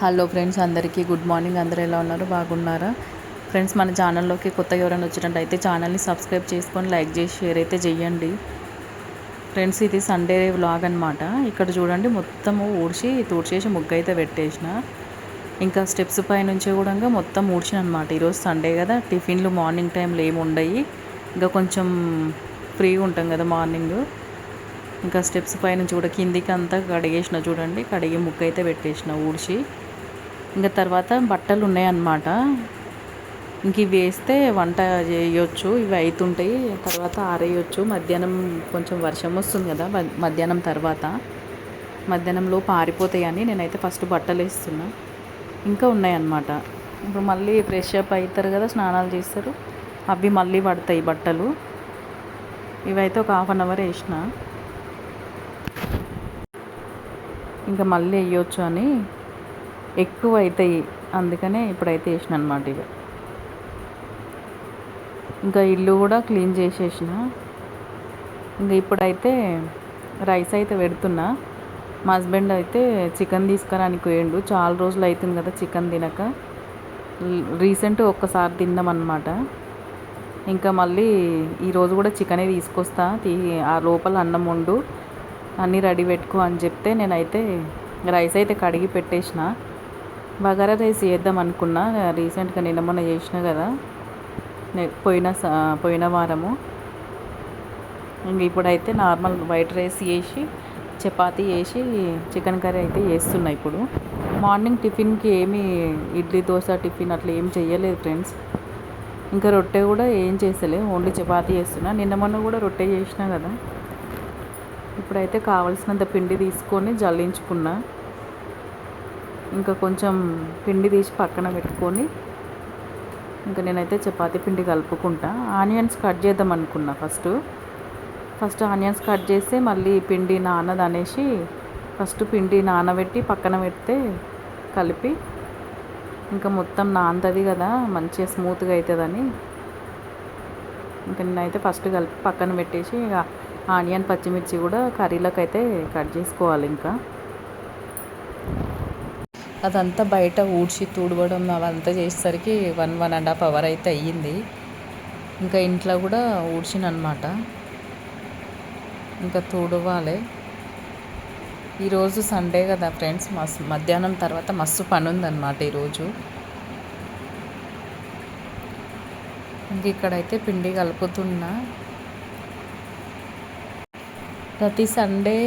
Hello friends అందరికీ good morning. అందరు ఎలా ఉన్నారు? బాగున్నారా? ఫ్రెండ్స్ మన ఛానల్లోకి కొత్తగా ఎవరైనా వచ్చినట్టు అయితే ఛానల్ని సబ్స్క్రైబ్ చేసుకొని లైక్ చేసి షేర్ అయితే చేయండి. ఫ్రెండ్స్ ఇది సండే వ్లాగ్ అనమాట ఇక్కడ చూడండి మొత్తము ఊడ్చి తూడ్చేసి ముగ్గు అయితే పెట్టేసిన. ఇంకా స్టెప్స్ పై నుంచి కూడా మొత్తం ఊడ్చిన అనమాట ఈరోజు సండే కదా టిఫిన్లు మార్నింగ్ టైంలో ఏమి ఉండయి. ఇంకా కొంచెం ఫ్రీగా ఉంటాం కదా మార్నింగ్. ఇంకా స్టెప్స్ పైనుంచి కూడా కిందికి అంతా కడిగేసిన చూడండి కడిగి ముక్క అయితే పెట్టేసిన ఊడ్చి. ఇంకా తర్వాత బట్టలు ఉన్నాయన్నమాట. ఇంక ఇవి వేస్తే వంట చేయొచ్చు. ఇవి అవుతుంటాయి తర్వాత ఆరేయొచ్చు. మధ్యాహ్నం కొంచెం వర్షం వస్తుంది కదా మధ్యాహ్నం తర్వాత. మధ్యాహ్నంలో పారిపోతాయని అని నేనైతే ఫస్ట్ బట్టలు వేస్తున్నా. ఇంకా ఉన్నాయన్నమాట. ఇప్పుడు మళ్ళీ ఫ్రెష్ అప్ అవుతారు కదా స్నానాలు చేస్తారు. అవి మళ్ళీ పడతాయి బట్టలు. ఇవైతే ఒక హాఫ్ అన్ అవర్ వేసిన. ఇంకా మళ్ళీ వేయొచ్చు అని ఎక్కువ అవుతాయి అందుకనే ఇప్పుడైతే వేసిన అనమాట ఇక ఇంకా ఇల్లు కూడా క్లీన్ చేసేసిన. ఇంకా ఇప్పుడైతే రైస్ అయితే పెడుతున్నా. మా హస్బెండ్ అయితే చికెన్ తీసుకురానికి పోయిండు. చాలా రోజులు అవుతుంది కదా చికెన్ తినక. రీసెంట్ ఒక్కసారి తిందామన్నమాట. ఇంకా మళ్ళీ ఈరోజు కూడా చికెనే తీసుకొస్తా. తీ ఆ లోపల అన్నం వండు. అన్నీ రెడీ పెట్టుకో అని చెప్తే నేనైతే రైస్ అయితే కడిగి పెట్టేసిన. బగారా రైస్ చేద్దాం అనుకున్నా. రీసెంట్గా నిన్న మొన్న చేసిన కదా. పోయిన పోయిన వారము. ఇంక ఇప్పుడైతే నార్మల్ వైట్ రైస్ వేసి చపాతి వేసి చికెన్ కర్రీ అయితే చేస్తున్నా ఇప్పుడు. మార్నింగ్ టిఫిన్కి ఏమి ఇడ్లీ దోశ టిఫిన్ అట్లా ఏం చేయలేదు ఫ్రెండ్స్. ఇంకా రొట్టె కూడా ఏం చేసలే ఓన్లీ చపాతి చేస్తున్నా. నిన్న మొన్న కూడా రొట్టె చేసినా కదా. ఇప్పుడైతే కావలసినంత పిండి తీసుకొని జల్లించుకున్నా. ఇంకా కొంచెం పిండి తీసి పక్కన పెట్టుకొని ఇంకా నేనైతే చపాతీ పిండి కలుపుకుంటా. ఆనియన్స్ కట్ చేద్దాం అనుకున్నా ఫస్ట్. ఫస్ట్ ఆనియన్స్ కట్ చేస్తే మళ్ళీ పిండి నానదు అనేసి ఫస్ట్ పిండి నానబెట్టి పక్కన పెడితే కలిపి ఇంకా మొత్తం నాంతది కదా మంచిగా స్మూత్గా అవుతుందని ఇంకా నేనైతే ఫస్ట్ కలిపి పక్కన పెట్టేసి ఆనియన్ పచ్చిమిర్చి కూడా కర్రీలోకి అయితే కట్ చేసుకోవాలి ఇంకా. అదంతా బయట ఊడ్చి తుడవడం అవంతా చేసేసరికి one one and half hour అయితే అయ్యింది. ఇంకా ఇంట్లో కూడా ఊడ్చిన అనమాట ఇంకా తుడవాలి. ఈరోజు సండే కదా ఫ్రెండ్స్ మస్తు మధ్యాహ్నం తర్వాత మస్తు పని ఉందన్నమాట ఈరోజు. ఇంక ఇక్కడైతే పిండి కలుపుతున్నా. ప్రతి సండే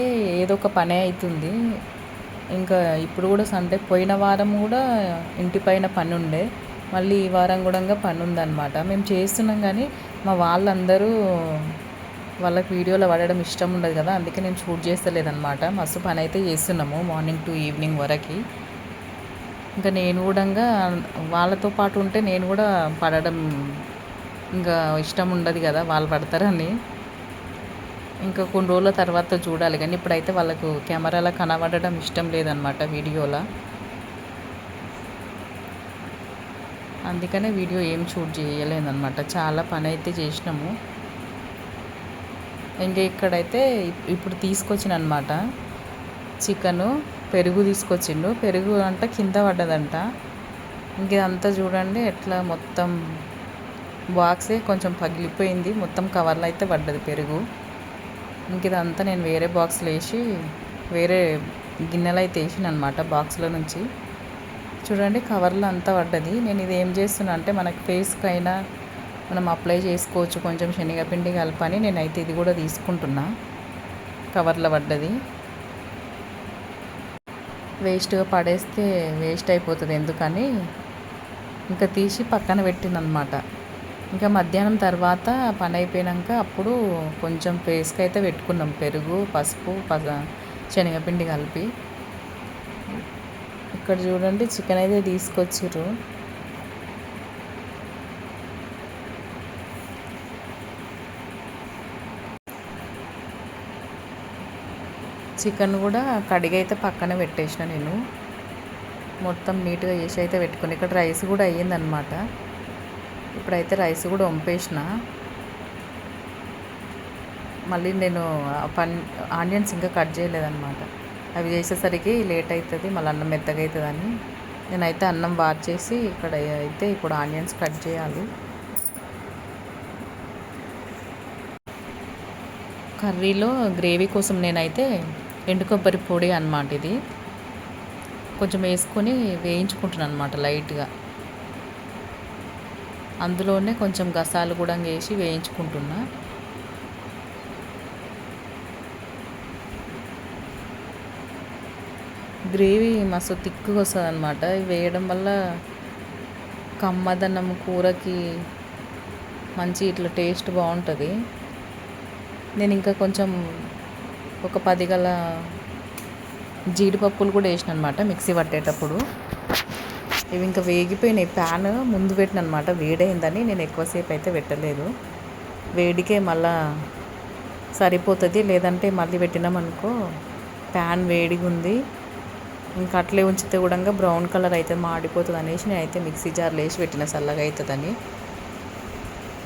ఏదో ఒక పనే అవుతుంది ఇంకా ఇప్పుడు కూడా సండే పోయిన వారం కూడా ఇంటి పైన పని ఉండే మళ్ళీ ఈ వారం కూడా పని ఉందన్నమాట మేము చేస్తున్నాం కానీ మా వాళ్ళందరూ వాళ్ళకి వీడియోలో పడడం ఇష్టం ఉండదు కదా. అందుకే నేను షూట్ చేస్తలేదన్నమాట మస్తు పని అయితే చేస్తున్నాము మార్నింగ్ టు ఈవినింగ్ వరకు. ఇంకా నేను కూడా వాళ్ళతో పాటు ఉంటే నేను కూడా పడడం ఇంకా ఇష్టం ఉండదు కదా. వాళ్ళు పడతారని. ఇంకా కొన్ని రోజుల తర్వాత చూడాలి. కానీ ఇప్పుడైతే వాళ్ళకు కెమెరాలో కనబడడం ఇష్టం లేదనమాట వీడియోలో. అందుకనే వీడియో ఏం షూట్ చేయలేదన్నమాట. చాలా పని అయితే చేసినాము. ఇంకా ఇక్కడైతే ఇప్పుడు తీసుకొచ్చిన అనమాట చికెను పెరుగు తీసుకొచ్చిండు. పెరుగు అంట కింద పడ్డదంట. ఇంక ఇదంతా చూడండి ఎట్లా మొత్తం బాక్సే కొంచెం పగిలిపోయింది. మొత్తం కవర్లో అయితే పడ్డది పెరుగు. ఇంక ఇదంతా నేను వేరే బాక్స్లో వేసి వేరే గిన్నెలు అయితే వేసిన అనమాట బాక్స్లో నుంచి. చూడండి కవర్లో అంతా పడ్డది. నేను ఇది ఏం చేస్తున్నా అంటే మనకి ఫేస్కి అయినా మనం అప్లై చేసుకోవచ్చు కొంచెం శనగపిండి కలపని. నేనైతే ఇది కూడా తీసుకుంటున్నా. కవర్లో పడ్డది. వేస్ట్గా పడేస్తే వేస్ట్ అయిపోతుంది ఎందుకని? ఇంకా తీసి పక్కన పెట్టిందనమాట ఇంకా మధ్యాహ్నం తర్వాత పని అయిపోయాక అప్పుడు కొంచెం ఫేస్కి అయితే పెట్టుకున్నాం. పెరుగు పసుపు పస శనగపిండి కలిపి. ఇక్కడ చూడండి చికెన్ అయితే తీసుకొచ్చిర్రు. చికెన్ కూడా కడిగి అయితే పక్కన పెట్టేసిన నేను. మొత్తం నీట్గా చేసి అయితే పెట్టుకుని. ఇక్కడ రైస్ కూడా అయ్యిందనమాట ఇప్పుడైతే రైస్ కూడా వంపేసిన. మళ్ళీ నేను పన్ ఆనియన్స్ ఇంకా కట్ చేయలేదన్నమాట. అవి చేసేసరికి లేట్ అవుతుంది మళ్ళీ అన్నం మెత్తగా అవుతుందని నేనైతే అన్నం వార్ చేసి ఇక్కడ అయితే ఇప్పుడు ఆనియన్స్ కట్ చేయాలి. కర్రీలో గ్రేవీ కోసం నేనైతే ఎండు కొబ్బరి పొడి అనమాట ఇది. కొంచెం వేసుకొని వేయించుకుంటున్నాను అనమాట లైట్గా. అందులోనే కొంచెం గసాలు కూడా వేసి వేయించుకుంటున్నా. గ్రేవీ మస్తు తిక్కుగా వస్తుంది అనమాట వేయడం వల్ల కమ్మదన్నం కూరకి మంచి ఇట్లా టేస్ట్ బాగుంటుంది. నేను ఇంకా కొంచెం ఒక పది గల జీడిపప్పులు కూడా వేసిన అనమాట మిక్సీ పట్టేటప్పుడు. ఇవి ఇంకా వేగిపోయినాయి. ప్యాన్ ముందు పెట్టిన అనమాట వేడైందని నేను ఎక్కువసేపు అయితే పెట్టలేదు. వేడికే మళ్ళా సరిపోతుంది. లేదంటే మళ్ళీ పెట్టినామనుకో ప్యాన్ వేడిగా ఉంది ఇంకా అట్లే ఉంచితే కూడా బ్రౌన్ కలర్ అయితే మాడిపోతుంది అనేసి నేను అయితే మిక్సీ జార్లో వేసి పెట్టిన చల్లగా అవుతుందని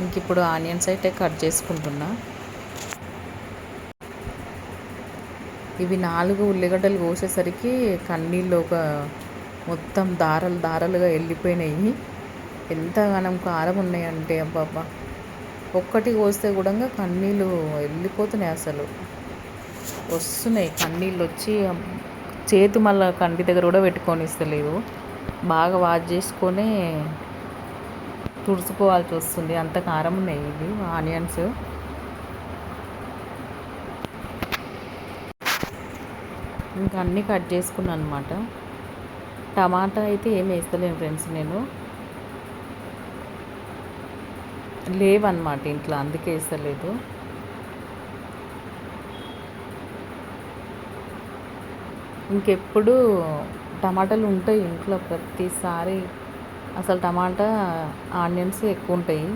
ఇంక ఇప్పుడు ఆనియన్స్ అయితే కట్ చేసుకుంటున్నా. ఇవి నాలుగు ఉల్లిగడ్డలు కోసేసరికి కన్నీళ్ళు ఒక మొత్తం దారాలు దారాలుగా వెళ్ళిపోయినాయి. ఎంత మనం కారం ఉన్నాయంటే అబ్బాబ్బా. ఒక్కటి కోస్తే కూడా కన్నీళ్ళు వెళ్ళిపోతున్నాయి అసలు. వస్తున్నాయి. కన్నీళ్ళు వచ్చి చేతి మళ్ళీ కంటి దగ్గర కూడా పెట్టుకొని ఇస్తలేవు బాగా వాష్ చేసుకొని తుడుచుకోవాల్సి వస్తుంది. అంత కారం ఉన్నాయి ఇవి ఆనియన్స్. ఇంకా అన్నీ కట్ చేసుకున్నాను అనమాట టమాటా అయితే ఏం వేస్తలేను ఫ్రెండ్స్ నేను. లేవన్నమాట ఇంట్లో అందుకే వేస్తలేదు. ఇంకెప్పుడు టమాటాలు ఉంటాయి ఇంట్లో ప్రతిసారి. అసలు టమాటా ఆనియన్స్ ఎక్కువ ఉంటాయి.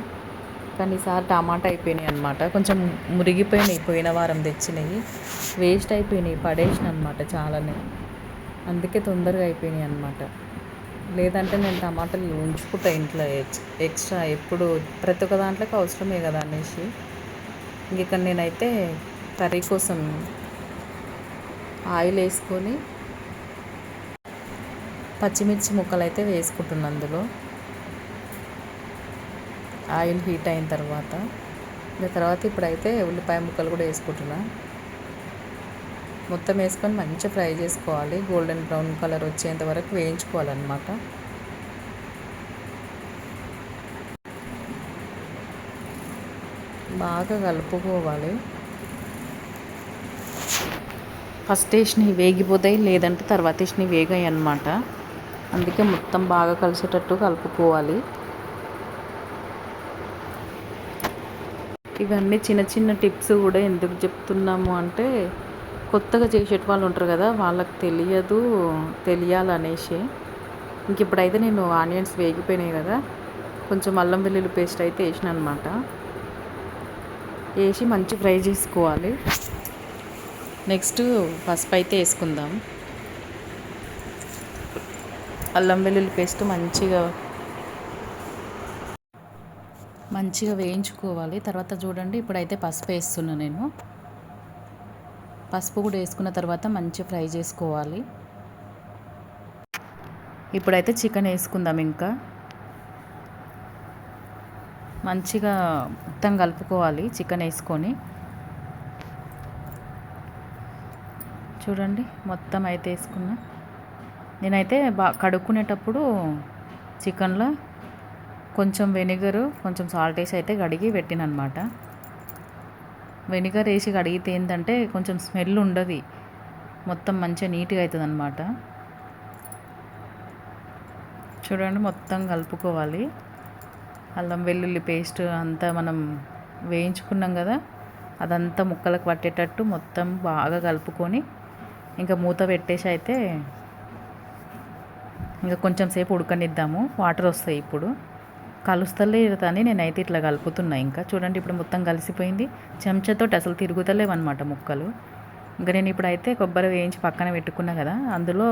కానీ ఈసారి టమాటా అయిపోయినాయి అనమాట కొంచెం మురిగిపోయినాయి పోయిన వారం తెచ్చినాయి. వేస్ట్ అయిపోయినాయి పడేసిన అనమాట చాలానే. అందుకే తొందరగా అయిపోయినాయి అనమాట లేదంటే నేను టమాటాలు ఉంచుకుంటా ఇంట్లో ఎక్స్ట్రా ఎప్పుడు ప్రతి ఒక్క దాంట్లోకి అవసరమే కదా అనేసి. ఇంక ఇక్కడ నేనైతే కర్రీ కోసం ఆయిల్ వేసుకొని పచ్చిమిర్చి ముక్కలు అయితే వేసుకుంటున్నాను అందులో. ఆయిల్ హీట్ అయిన తర్వాత ఇంకా తర్వాత ఇప్పుడైతే ఉల్లిపాయ ముక్కలు కూడా వేసుకుంటున్నాను మొత్తం వేసుకొని మంచిగా ఫ్రై చేసుకోవాలి. గోల్డెన్ బ్రౌన్ కలర్ వచ్చేంత వరకు వేయించుకోవాలన్నమాట. బాగా కలుపుకోవాలి. ఫస్ట్ వేసినవి వేగిపోతాయి లేదంటే తర్వాత వేసినవి వేగాయి అన్నమాట అందుకే మొత్తం బాగా కలిసేటట్టు కలుపుకోవాలి. ఇవన్నీ చిన్న చిన్న టిప్స్ కూడా ఎందుకు చెప్తున్నాము అంటే కొత్తగా చేసేట వాళ్ళు ఉంటారు కదా వాళ్ళకి తెలియదు తెలియాలనేసి. ఇంక ఇప్పుడైతే నేను ఆనియన్స్ వేగిపోయినాయి కదా కొంచెం అల్లం వెల్లుల్లి పేస్ట్ అయితే వేసిన అనమాట వేసి మంచి ఫ్రై చేసుకోవాలి. నెక్స్ట్ పసుపు అయితే వేసుకుందాం. అల్లం వెల్లుల్లి పేస్ట్ మంచిగా మంచిగా వేయించుకోవాలి. తర్వాత చూడండి ఇప్పుడైతే పసుపు వేస్తున్నాను నేను. పసుపు కూడా వేసుకున్న తర్వాత మంచిగా ఫ్రై చేసుకోవాలి. ఇప్పుడైతే చికెన్ వేసుకుందాం ఇంకా. మంచిగా మొత్తం కలుపుకోవాలి చికెన్ వేసుకొని. చూడండి మొత్తం అయితే వేసుకున్నా. నేనైతే బా కడుక్కునేటప్పుడు చికెన్లో కొంచెం వెనిగరు కొంచెం సాల్ట్ వేసి అయితే కడిగి పెట్టినమాట వెనిగర్ వేసి కడిగితే ఏంటంటే కొంచెం స్మెల్ ఉండదు. మొత్తం మంచిగా నీట్గా అవుతుంది అనమాట చూడండి మొత్తం కలుపుకోవాలి. అల్లం వెల్లుల్లి పేస్ట్ అంతా మనం వేయించుకున్నాం కదా అదంతా ముక్కలకు పట్టేటట్టు మొత్తం బాగా కలుపుకొని ఇంకా మూత పెట్టేసి అయితే ఇంకా కొంచెం సేపు ఉడకనిద్దాము. వాటర్ వస్తాయి ఇప్పుడు. కలుస్తలేదని నేనైతే ఇట్లా కలుపుతున్నా ఇంకా. చూడండి ఇప్పుడు మొత్తం కలిసిపోయింది. చెంచాతోటి అసలు తిరుగుతలేవన్నమాట ముక్కలు. ఇంకా నేను ఇప్పుడైతే కొబ్బరి వేయించి పక్కన పెట్టుకున్నా కదా అందులో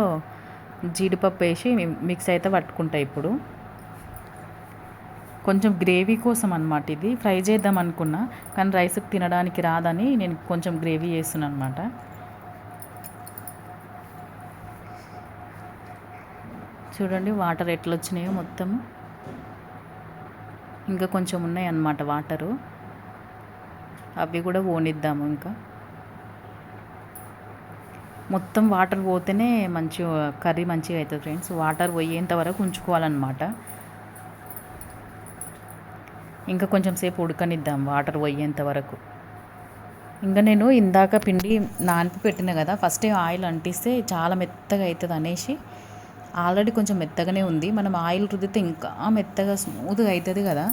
జీడిపప్పు వేసి మిక్స్ అయితే పట్టుకుంటా ఇప్పుడు. కొంచెం గ్రేవీ కోసం అనమాట ఇది. ఫ్రై చేద్దాం అనుకున్నా కానీ రైస్కి తినడానికి రాదని నేను కొంచెం గ్రేవీ చేస్తున్నాను అనమాట చూడండి వాటర్ ఎట్లా వచ్చినాయో మొత్తము. ఇంకా కొంచెం ఉన్నాయి అన్నమాట వాటరు. అవి కూడా ఓనిద్దాము ఇంకా. మొత్తం వాటర్ పోతేనే మంచి కర్రీ మంచిగా అవుతుంది ఫ్రెండ్స్. వాటర్ పోయేంత వరకు ఉంచుకోవాలన్నమాట. ఇంకా కొంచెం సేపు ఉడకనిద్దాం వాటర్ పోయేంత వరకు. ఇంకా నేను ఇందాక పిండి నానిపి పెట్టిన కదా ఫస్ట్ ఆయిల్ అంటిస్తే చాలా మెత్తగా అవుతుంది అనేసి ఆల్రెడీ కొంచెం మెత్తగానే ఉంది. మనం ఆయిల్ రుద్దితే ఇంకా మెత్తగా స్మూత్గా అవుతుంది కదా.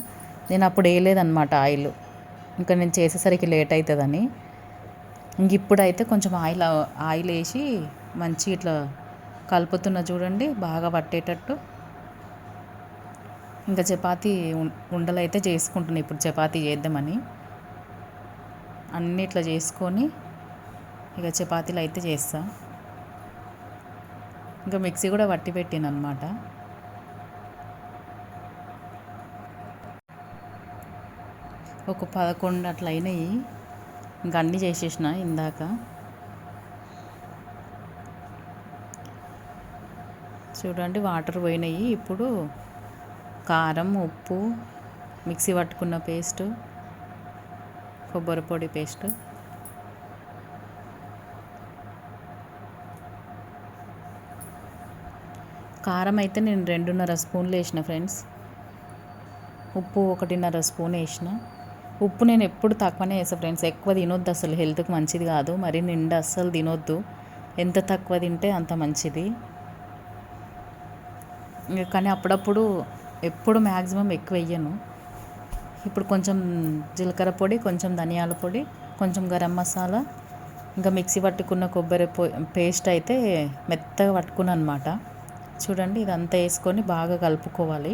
నేను అప్పుడు వేయలేదన్నమాట ఆయిల్. ఇంకా నేను చేసేసరికి లేట్ అవుతుందని ఇంక ఇప్పుడైతే కొంచెం ఆయిల్ ఆయిల్ వేసి మంచి ఇట్లా కలుపుతున్న చూడండి బాగా పట్టేటట్టు. ఇంకా చపాతీ ఉండలు అయితే చేసుకుంటున్నాను ఇప్పుడు చపాతీ చేద్దామని. అన్నీ ఇట్లా చేసుకొని ఇక చపాతీలు అయితే చేస్తాను ఇంకా మిక్సీ కూడా పట్టి పెట్టాను అనమాట ఒక పదకొండు అట్లా అయినాయి. ఇంకా అన్నీ చేసేసిన ఇందాక. చూడండి వాటర్ పోయినాయి. ఇప్పుడు కారం ఉప్పు మిక్సీ పట్టుకున్న పేస్ట్ కొబ్బరి పొడి పేస్ట్. కారం అయితే నేను రెండున్నర స్పూన్లు వేసిన ఫ్రెండ్స్. ఉప్పు ఒకటిన్నర స్పూన్ వేసిన. ఉప్పు నేను ఎప్పుడు తక్కువనే వేసా ఫ్రెండ్స్. ఎక్కువ తినొద్దు అసలు. హెల్త్కి మంచిది కాదు. మరి నిండా అస్సలు తినొద్దు. ఎంత తక్కువ తింటే అంత మంచిది. ఇంకా కానీ అప్పుడప్పుడు ఎప్పుడు మ్యాక్సిమం ఎక్కువ వేయను ఇప్పుడు కొంచెం జీలకర్ర పొడి కొంచెం ధనియాల పొడి కొంచెం గరం మసాలా ఇంకా మిక్సీ పట్టుకున్న కొబ్బరి పొ పేస్ట్ అయితే మెత్తగా పట్టుకున్నాను అనమాట చూడండి ఇదంతా వేసుకొని బాగా కలుపుకోవాలి.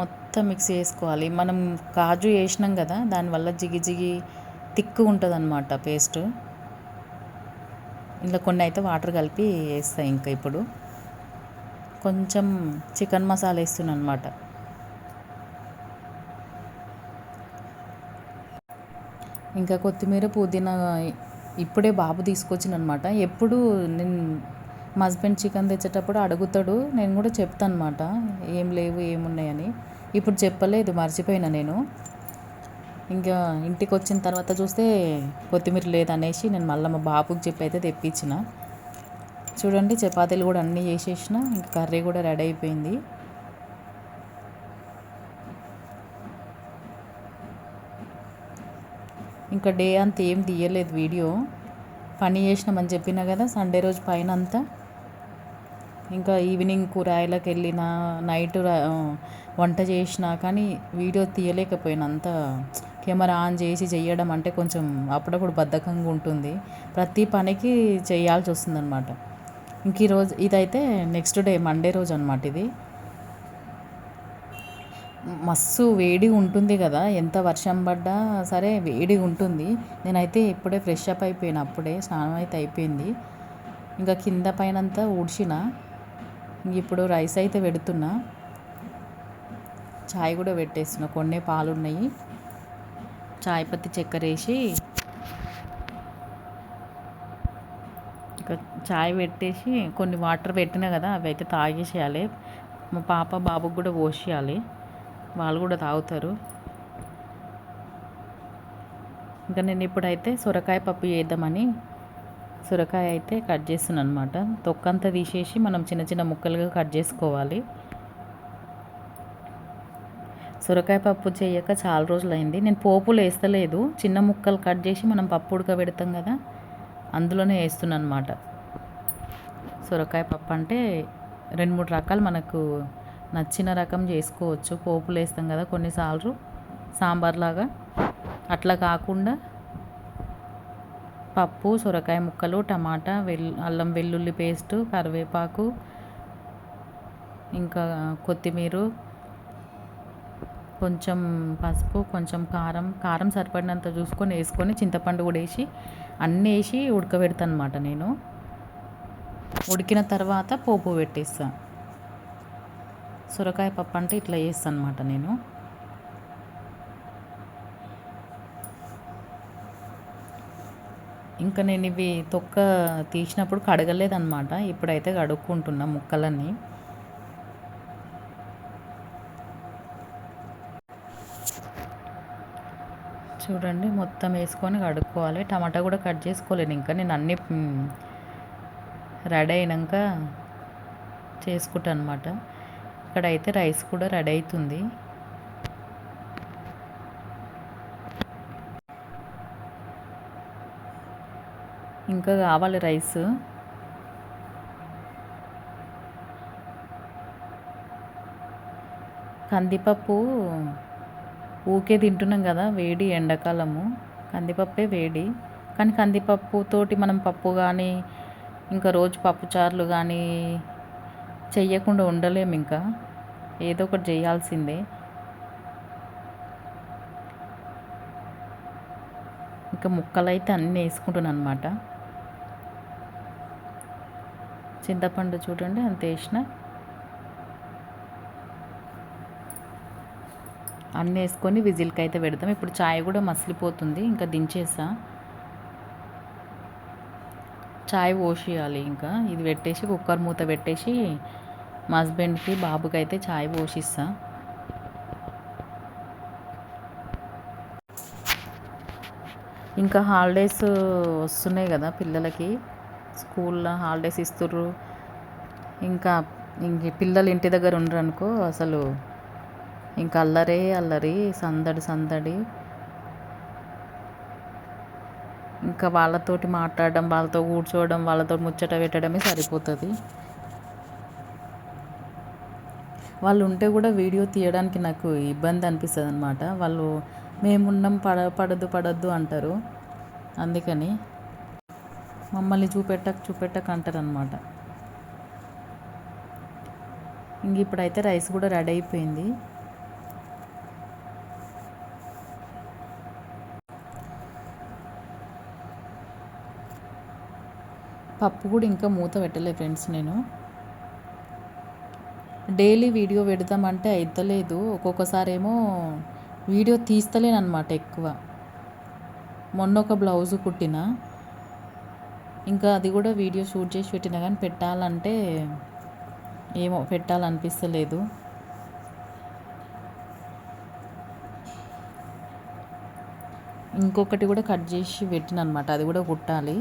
మొత్తం మిక్సీ వేసుకోవాలి మనం కాజు వేసినాం కదా దానివల్ల జిగి జిగి తిక్కు ఉంటుంది అనమాట పేస్ట్. ఇందులో కొన్ని అయితే వాటర్ కలిపి వేస్తాయి ఇంకా ఇప్పుడు. కొంచెం చికెన్ మసాలా వేస్తున్నాను అనమాట ఇంకా కొత్తిమీర పుదీనా ఇప్పుడే బాబు తీసుకొచ్చిన అనమాట ఎప్పుడు నేను మా హస్బెండ్ చికెన్ తెచ్చేటప్పుడు అడుగుతాడు నేను కూడా చెప్తాను అనమాట ఏం లేవు ఏమున్నాయని. ఇప్పుడు చెప్పలేదు మర్చిపోయినా నేను. ఇంకా ఇంటికి వచ్చిన తర్వాత చూస్తే కొత్తిమీర లేదనేసి నేను మళ్ళీ మా బాబుకి చెప్పి అయితే తెప్పించిన. చూడండి చపాతీలు కూడా అన్నీ చేసేసిన ఇంకా కర్రీ కూడా రెడీ అయిపోయింది. ఇంకా డే అంత ఏం తీయలేదు వీడియో. పని చేసినామని చెప్పినా కదా సండే రోజు పైన అంతా. ఇంకా ఈవినింగ్ కూరాయలకు వెళ్ళిన నైట్ వంట చేసిన కానీ వీడియో తీయలేకపోయినా అంత. కెమెరా ఆన్ చేసి చేయడం అంటే కొంచెం అప్పుడప్పుడు బద్ధకంగా ఉంటుంది. ప్రతి పనికి చేయాల్సి వస్తుందన్నమాట. ఇంక ఈరోజు ఇదైతే నెక్స్ట్ డే మండే రోజు అనమాట ఇది. మస్తు వేడి ఉంటుంది కదా ఎంత వర్షం పడ్డా సరే వేడి ఉంటుంది. నేనైతే ఇప్పుడే ఫ్రెష్ అప్ అయిపోయిన అప్పుడే స్నానం అయితే అయిపోయింది. ఇంకా కింద పైన అంతా ఊడ్చిన ఇప్పుడు రైస్ అయితే పెడుతున్నా. చాయ్ కూడా పెట్టేస్తున్నా కొన్ని పాలు ఉన్నాయి చాయ్ పత్తి చక్కెర వేసి ఇంకా చాయ్ పెట్టేసి కొన్ని వాటర్ పెట్టినా కదా అవి అయితే తాగేసేయాలి. మా పాప బాబుకి కూడా పోసేయాలి. వాళ్ళు కూడా తాగుతారు. ఇంకా నేను ఇప్పుడైతే సొరకాయ పప్పు చేద్దామని సొరకాయ అయితే కట్ చేస్తున్నాను అనమాట తొక్కంతా తీసేసి మనం చిన్న చిన్న ముక్కలుగా కట్ చేసుకోవాలి. సొరకాయ పప్పు చేయక చాలా రోజులు అయింది నేను పోపులు వేస్తలేదు. చిన్న ముక్కలు కట్ చేసి మనం పప్పు ఉడకబెడతాం కదా అందులోనే వేస్తున్నాను అనమాట సొరకాయ పప్పు అంటే రెండు మూడు రకాలు మనకు నచ్చిన రకం చేసుకోవచ్చు. పోపులు వేస్తాం కదా కొన్నిసార్లు సాంబార్లాగా. అట్లా కాకుండా పప్పు సొరకాయ ముక్కలు టమాటా వెల్ అల్లం వెల్లుల్లి పేస్టు కరివేపాకు ఇంకా కొత్తిమీర కొంచెం పసుపు కొంచెం కారం కారం సరిపడినంత చూసుకొని వేసుకొని చింతపండు కూడా వేసి అన్నీ వేసి ఉడకబెడతాను అనమాట నేను. ఉడికిన తర్వాత పోపు పెట్టేస్తాను సొరకాయ పప్పు అంటే ఇట్లా చేస్తాను అనమాట నేను. ఇంకా నేను ఇవి తొక్క తీసినప్పుడు కడగలేదన్నమాట ఇప్పుడైతే కడుక్కుంటున్నా ముక్కలన్నీ. చూడండి మొత్తం వేసుకొని కడుక్కోవాలి. టమాటా కూడా కట్ చేసుకోలేను ఇంకా. నేను అన్నీ రెడీ అయినాక చేసుకుంటాను అనమాట ఇక్కడైతే రైస్ కూడా రెడీ అవుతుంది ఇంకా కావాలి రైస్. కందిపప్పు ఊకే తింటున్నాం కదా వేడి ఎండాకాలము. కందిపప్పే వేడి. కానీ కందిపప్పుతోటి మనం పప్పు కానీ ఇంకా రోజు పప్పు చారులు కానీ చెయ్యకుండా ఉండలేము ఇంకా. ఏదో ఒకటి చేయాల్సిందే. ఇంకా ముక్కలు అయితే అన్నీ వేసుకుంటున్నాను అనమాట చింతపండు చూడండి అంత వేసిన. అన్నీ వేసుకొని విజిల్కి అయితే పెడతాం. ఇప్పుడు చాయ్ కూడా మసిలిపోతుంది ఇంకా దించేసా. చాయ్ పోసేయాలి ఇంకా. ఇది పెట్టేసి కుక్కర్ మూత పెట్టేసి మా హస్బెండ్కి బాబుకి అయితే చాయ్ పోషిస్తా. ఇంకా హాలిడేస్ వస్తున్నాయి కదా పిల్లలకి. స్కూల్లో హాలిడేస్ ఇస్తుర్రు. ఇంకా ఇంక పిల్లలు ఇంటి దగ్గర ఉండరు అనుకో అసలు ఇంకా అల్లరే అల్లరి సందడి సందడి. ఇంకా వాళ్ళతోటి మాట్లాడడం వాళ్ళతో కూర్చోవడం వాళ్ళతో ముచ్చట పెట్టడమే సరిపోతుంది. వాళ్ళు ఉంటే కూడా వీడియో తీయడానికి నాకు ఇబ్బంది అనిపిస్తుంది అనమాట వాళ్ళు మేమున్నాం పడ పడద్దు పడద్దు అంటారు. అందుకని మమ్మల్ని చూపెట్టక చూపెట్టక అంటారు అనమాట ఇంక ఇప్పుడైతే రైస్ కూడా రెడీ అయిపోయింది. పప్పు కూడా ఇంకా మూత పెట్టలే ఫ్రెండ్స్ నేను. డైలీ వీడియో పెడదామంటే అయితలేదు. ఒక్కొక్కసారి ఏమో వీడియో తీస్తలేను అనమాట ఎక్కువ. మొన్న ఒక బ్లౌజ్ కుట్టిన. ఇంకా అది కూడా వీడియో షూట్ చేసి పెట్టిన కానీ పెట్టాలంటే ఏమో పెట్టాలనిపిస్తలేదు. ఇంకొకటి కూడా కట్ చేసి పెట్టిన అనమాట అది కూడా కుట్టాలి.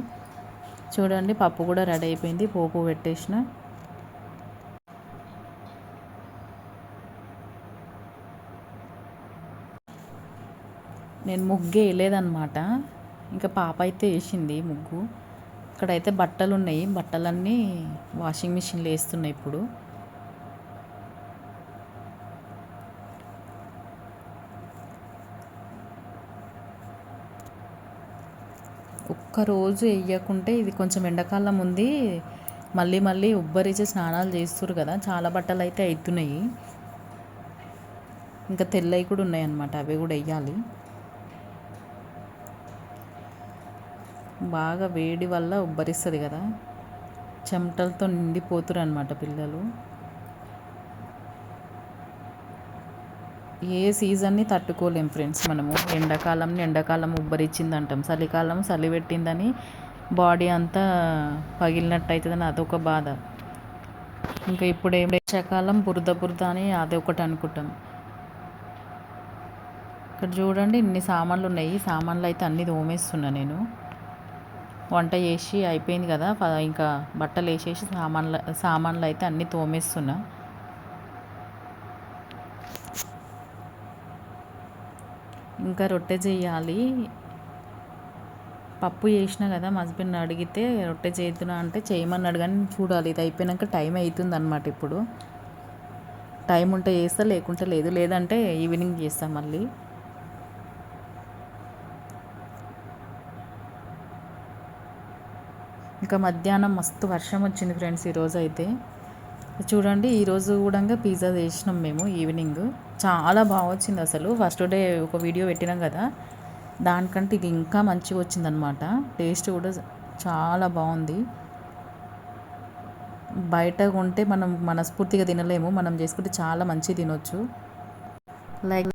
చూడండి పప్పు కూడా రెడీ అయిపోయింది. పోపు పెట్టేసిన. నేను ముగ్గు వేయలేదన్నమాట. ఇంకా పాప అయితే వేసింది ముగ్గు. ఇక్కడైతే బట్టలు ఉన్నాయి బట్టలన్నీ వాషింగ్ మిషన్లో వేస్తున్నాయి ఇప్పుడు. ఒక్కరోజు వేయకుంటే ఇది కొంచెం ఎండాకాలం ఉంది. మళ్ళీ మళ్ళీ ఉబ్బరిచే స్నానాలు చేస్తారు కదా. చాలా బట్టలు అయితే అవుతున్నాయి ఇంకా తెల్లవి కూడా ఉన్నాయి అన్నమాట అవి కూడా వేయాలి. బాగా వేడి వల్ల ఉబ్బరిస్తుంది కదా. చెమటలతో నిండిపోతురు అనమాట పిల్లలు. ఏ సీజన్ని తట్టుకోలేం ఫ్రెండ్స్ మనము. ఎండాకాలం ఎండాకాలం ఉబ్బరిచ్చింది అంటాం చలికాలం చలి పెట్టిందని బాడీ అంతా పగిలినట్టు అవుతుందని అదొక బాధ. ఇంకా ఇప్పుడు ఏం వర్షాకాలం బురద బురద అని అదొకటి అనుకుంటాం. ఇక్కడ చూడండి ఇన్ని సామాన్లు ఉన్నాయి. సామాన్లు అయితే అన్నీ తోమేస్తున్నా నేను. వంట చేసి అయిపోయింది కదా ఇంకా బట్టలు వేసేసి సామాన్లు సామాన్లు అయితే అన్నీ తోమేస్తున్నా. ఇంకా రొట్టె చేయాలి. పప్పు చేసిన కదా మా హస్బెండ్ అడిగితే రొట్టె చేద్దునా అంటే చేయమన్నాడు కానీ చూడాలి ఇది అయిపోయినాక టైం అవుతుంది అనమాట ఇప్పుడు. టైం ఉంటే చేస్తా లేకుంటే లేదు. లేదంటే ఈవినింగ్ చేస్తా మళ్ళీ. ఇంకా మధ్యాహ్నం మస్తు వర్షం వచ్చింది ఫ్రెండ్స్ ఈరోజు అయితే చూడండి ఈరోజు కూడా పిజ్జా చేసినాం మేము ఈవినింగ్. చాలా బాగా వచ్చింది అసలు. ఫస్ట్ డే ఒక వీడియో పెట్టినాం కదా దానికంటే ఇది ఇంకా మంచిగా వచ్చిందనమాట టేస్ట్ కూడా చాలా బాగుంది. బయట ఉంటే మనం మనస్ఫూర్తిగా తినలేము మనం చేసుకుంటే చాలా మంచిగా తినొచ్చు. లైక్